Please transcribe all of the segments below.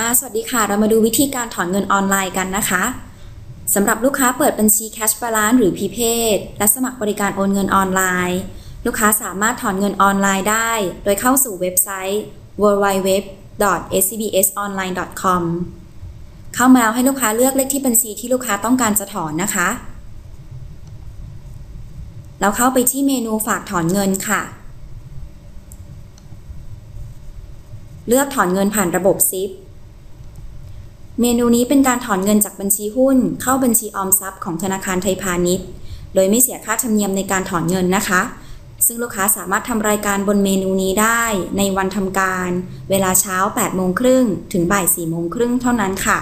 ค่ะ สวัสดีค่ะ เรามาดูวิธีการถอนเงินออนไลน์กันนะคะ สำหรับลูกค้าเปิดบัญชี Cash Balance หรือ Prepaid และสมัครบริการโอนเงินออนไลน์ ลูกค้าสามารถถอนเงินออนไลน์ได้ โดยเข้าสู่เว็บไซต์ www.scbsonline.com เข้ามาแล้วให้ลูกค้าเลือกเลขที่บัญชีที่ลูกค้าต้องการจะถอนนะคะ แล้วเข้าไปที่เมนูฝากถอนเงินค่ะ เลือกถอนเงินผ่านระบบซิป เมนูนี้เป็นการถอนเงินจากบัญชีหุ้น เข้าบัญชีออมทรัพย์ของธนาคารไทยพาณิชย์ โดยไม่เสียค่าธรรมเนียมในการถอนเงินนะคะ ซึ่งลูกค้าสามารถทำรายการบนเมนูนี้ได้ในวันทำการ เวลาเช้า 8 โมงครึ่งถึงบ่าย 4 โมงครึ่งเท่านั้นค่ะ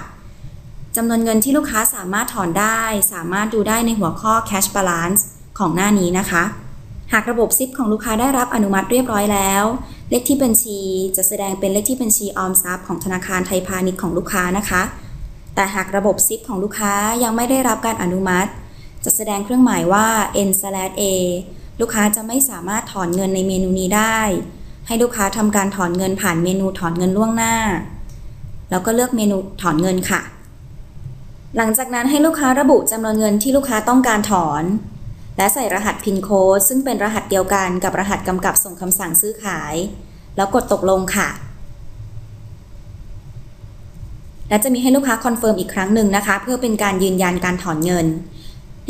จำนวนเงินที่ลูกค้าสามารถถอนได้ สามารถดูได้ในหัวข้อ cash balance ของหน้านี้นะคะ หากระบบซิปของลูกค้าได้รับอนุมัติเรียบร้อยแล้ว เลขที่บัญชีจะแสดงเป็นเลขที่บัญชีออมทรัพย์ของธนาคารไทยพาณิชย์ของลูกค้านะคะ แต่หากระบบซิปของลูกค้ายังไม่ได้รับการอนุมัติ จะแสดงเครื่องหมายว่า n/a ลูกค้าจะไม่สามารถถอนเงินในเมนูนี้ได้ ให้ลูกค้าทำการถอนเงินผ่านเมนูถอนเงินล่วงหน้า แล้วก็เลือกเมนูถอนเงินค่ะ หลังจากนั้นให้ลูกค้าระบุจำนวนเงินที่ลูกค้าต้องการถอน และใส่รหัสพินโค้ดซึ่งเป็นรหัสเดียวกันกับรหัสกำกับส่งคำสั่งซื้อขาย แล้วกดตกลงค่ะ และจะมีให้ลูกค้าคอนเฟิร์มอีกครั้งหนึ่งนะคะ เพื่อเป็นการยืนยันการถอนเงิน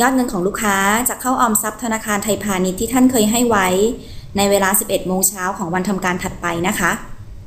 ยอดเงินของลูกค้าจะเข้าออมทรัพย์ธนาคารไทยพาณิชย์ที่ท่านเคยให้ไว้ ในเวลา 11 โมงเช้าของวันทำการถัดไปนะคะ